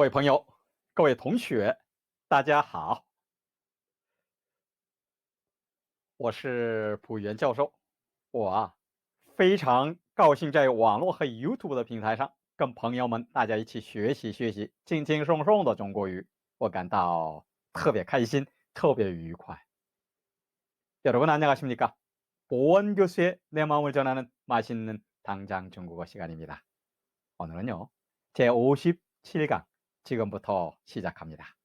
各位朋友，各位同学，大家好，我是朴元教授。我啊，非常高兴在网络和 YouTube 的平台上跟朋友们大家一起学习学习轻轻松松的中国语，我感到特别开心，特别愉快。여러분안녕하십니까보원교수의내마음을전하는맛있는당장중국어시간입니다 오늘은요, 제 57강 지금부터 시작합니다.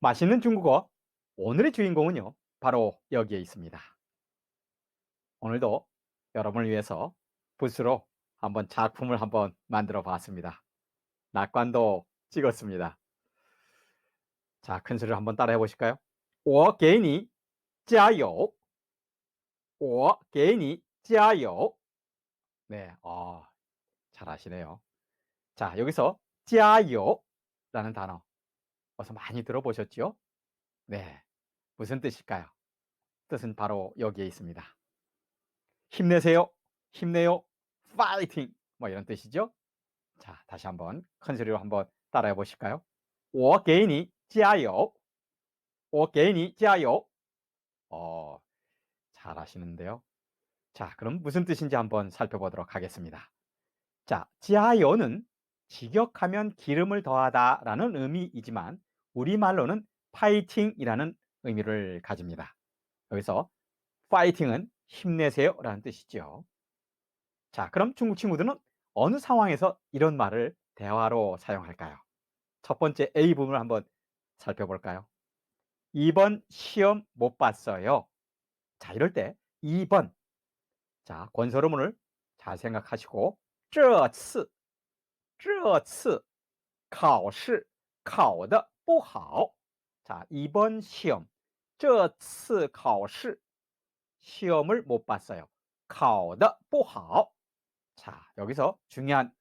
맛있는 중국어 오늘의 주인공은요, 바로 여기에 있습니다. 오늘도 여러분을 위해서 붓으로 한번 작품을 한번 만들어 봤습니다. 낙관도 찍었습니다. 자, 큰 소리로 한번 따라해 보실까요? 我给你加油我给你加油 네, 어, 잘 아시네요. 자, 여기서 짜요라는 단어 어서 많이 들어보셨죠? 네, 무슨 뜻일까요? 뜻은 바로 여기에 있습니다. 힘내세요, 힘내요, 파이팅 뭐 이런 뜻이죠? 자, 다시 한번 큰 소리로 한번 따라해 보실까요? 我给你加油我给你加油 어, 잘 하시는데요. 자, 그럼 무슨 뜻인지 한번 살펴보도록 하겠습니다. 자, 지하요는 직역하면 기름을 더하다라는 의미이지만 우리말로는 파이팅이라는 의미를 가집니다. 여기서 파이팅은 힘내세요라는 뜻이죠. 자, 그럼 중국 친구들은 어느 상황에서 이런 말을 대화로 사용할까요? 첫 번째 A 부분을 한번 살펴볼까요? 2번 시험 못 봤어요. 자, 이럴 때 2번. 자, 권설어문을 잘 생각하시고 这次这次考试考的不好. 자, 이번 시험 这次考试 시험을 못 봤어요. 考的不好. 자, 여기서 중요한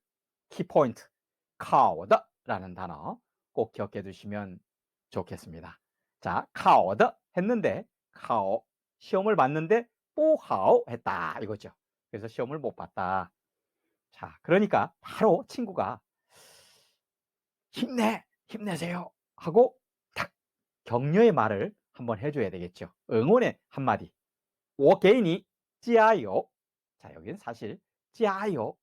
키포인트 考的라는 단어 꼭 기억해 두시면 좋겠습니다. 자, 考的 했는데 考 시험을 봤는데 不好 했다 이거죠. 그래서 시험을 못 봤다. 자, 그러니까 바로 친구가 힘내, 힘내세요 하고 탁 격려의 말을 한번 해줘야 되겠죠. 응원의 한마디. 워게인이 찌아요. 자, 여기는 사실 찌아요.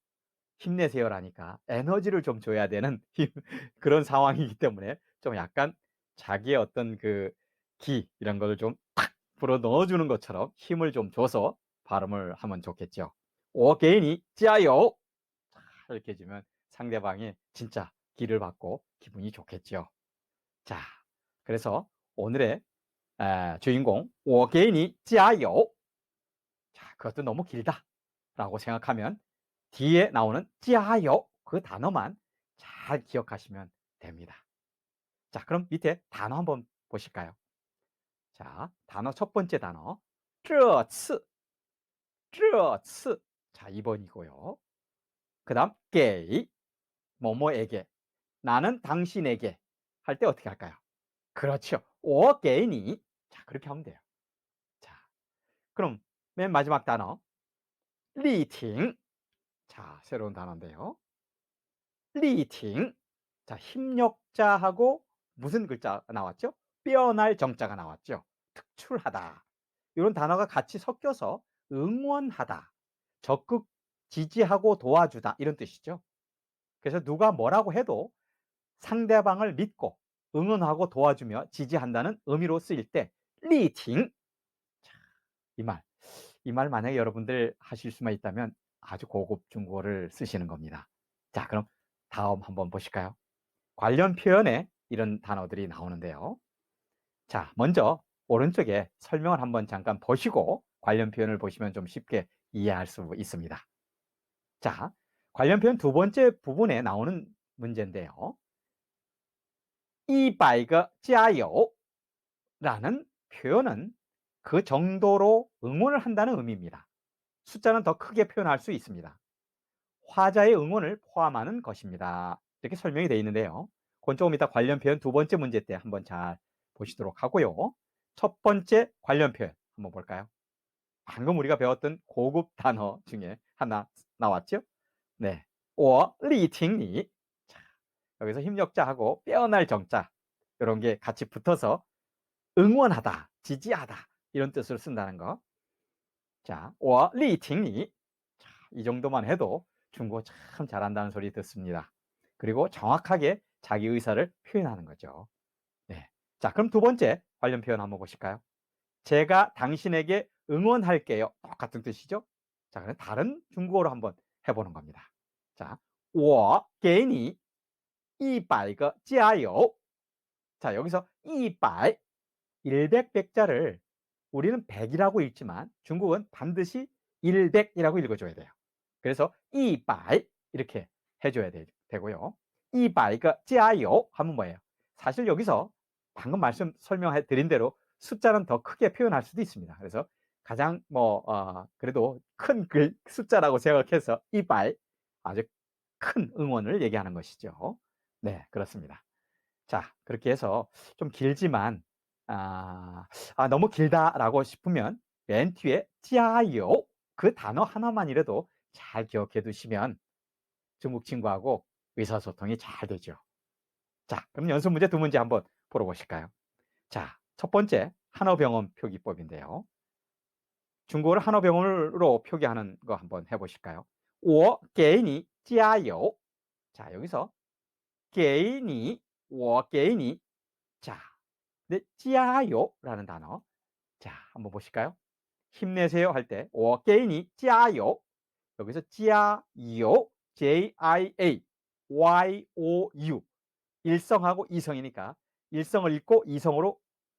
힘내세요라니까 에너지를 좀 줘야 되는 그런 상황이기 때문에 좀 약간 자기의 어떤 그 기 이런 거를 좀 탁 불어 넣어주는 것처럼 힘을 좀 줘서 발음을 하면 좋겠죠. 워게인이 찌아요. 이렇게 해주면 상대방이 진짜 기를 받고 기분이 좋겠죠. 자, 그래서 오늘의 에, 주인공 我给你加油 자, 그것도 너무 길다 라고 생각하면 뒤에 나오는 加油 그 단어만 잘 기억하시면 됩니다. 자, 그럼 밑에 단어 한번 보실까요? 자, 단어 첫 번째 단어 这次 这次 자, 2번이고요. 그 다음 게이 뭐뭐에게 나는 당신에게 할 때 어떻게 할까요? 그렇죠. 오 게이니 자 그렇게 하면 돼요. 자 그럼 맨 마지막 단어 리팅 자 새로운 단어인데요. 리팅 자 힘력자하고 무슨 글자 나왔죠? 빼어날 정자가 나왔죠. 특출하다 이런 단어가 같이 섞여서 응원하다 적극 지지하고 도와주다 이런 뜻이죠. 그래서 누가 뭐라고 해도 상대방을 믿고 응원하고 도와주며 지지한다는 의미로 쓰일 때 리팅 이 말, 이 말 만약에 여러분들 하실 수만 있다면 아주 고급 중국어를 쓰시는 겁니다. 자, 그럼 다음 한번 보실까요? 관련 표현에 이런 단어들이 나오는데요. 자, 먼저 오른쪽에 설명을 한번 잠깐 보시고 관련 표현을 보시면 좀 쉽게 이해할 수 있습니다. 자, 관련 표현 두 번째 부분에 나오는 문제인데요. 이바이가 짜요라는 표현은 그 정도로 응원을 한다는 의미입니다. 숫자는 더 크게 표현할 수 있습니다. 화자의 응원을 포함하는 것입니다. 이렇게 설명이 되어 있는데요. 그건 조금 이따 관련 표현 두 번째 문제 때 한번 잘 보시도록 하고요. 첫 번째 관련 표현 한번 볼까요? 방금 우리가 배웠던 고급 단어 중에 하나 나왔죠? 네. 我리팅니 여기서 힘력자하고 빼어날 정자 이런 게 같이 붙어서 응원하다, 지지하다 이런 뜻으로 쓴다는 거. 자, 我리팅니 이 정도만 해도 중국어 참 잘한다는 소리 듣습니다. 그리고 정확하게 자기 의사를 표현하는 거죠. 네. 자, 그럼 두 번째 관련 표현 한번 보실까요? 제가 당신에게 응원할게요. 똑같은 뜻이죠? 자, 그럼 다른 중국어로 한번 해보는 겁니다. 자, 我给你一百个加油. 자, 여기서 100, 100 백자를 우리는 100이라고 읽지만 중국은 반드시 100이라고 읽어줘야 돼요. 그래서 100 이렇게 해줘야 되, 되고요. 100个 加油 하면 뭐예요? 사실 여기서 방금 말씀 설명해 드린 대로 숫자는 더 크게 표현할 수도 있습니다. 그래서 가장 뭐 어, 그래도 큰 글 숫자라고 생각해서 100 아주 큰 응원을 얘기하는 것이죠. 네, 그렇습니다. 자, 그렇게 해서 좀 길지만 아, 아 너무 길다라고 싶으면 맨 뒤에 加油그 단어 하나만이라도 잘 기억해 두시면 중국 친구하고 의사소통이 잘 되죠. 자, 그럼 연습 문제 두 문제 한번 보러 보실까요? 자, 첫 번째 한어 병원 표기법인데요. 중국어를 한어병원으로 표기하는 거 한번 해보실까요? 我给你加油. 자, 여기서 给你,我给你. 자, 네, 加油라는 단어. 자, 한번 보실까요? 힘내세요 할 때, 我给你加油. 여기서 加油, J-I-A, Y-O-U. 일성하고 이성이니까 일성을 읽고 이성으로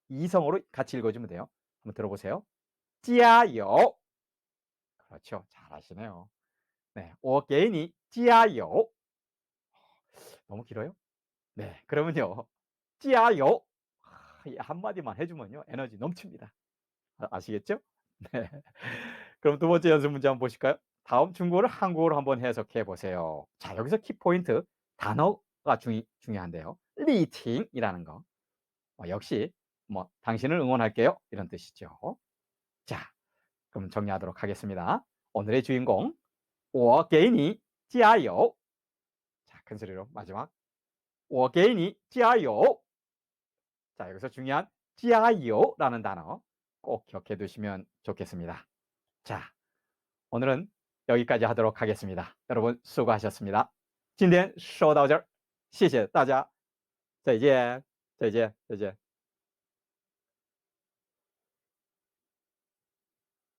이성으로 같이 읽어주면 돼요. 한번 들어보세요. 加油. 그렇죠. 잘하시네요. 네, 我给你加油. 너무 길어요? 네, 그러면요. 加油. 한마디만 해주면요. 에너지 넘칩니다. 아, 아시겠죠? 네. 그럼 두 번째 연습 문제 한번 보실까요? 다음 중국어를 한국어로 한번 해석해 보세요. 자, 여기서 키포인트 단어가 중요, 중요한데요. 리팅이라는 거. 어, 역시 뭐 당신을 응원할게요. 이런 뜻이죠. 자, 그럼 정리하도록 하겠습니다. 오늘의 주인공 我给你加油. 자, 큰 소리로 마지막 我给你加油. 자, 여기서 중요한 加油라는 단어 꼭 기억해 두시면 좋겠습니다. 자, 오늘은 여기까지 하도록 하겠습니다. 여러분 수고하셨습니다. 今天说到这儿，谢谢大家，再见，再见，再见。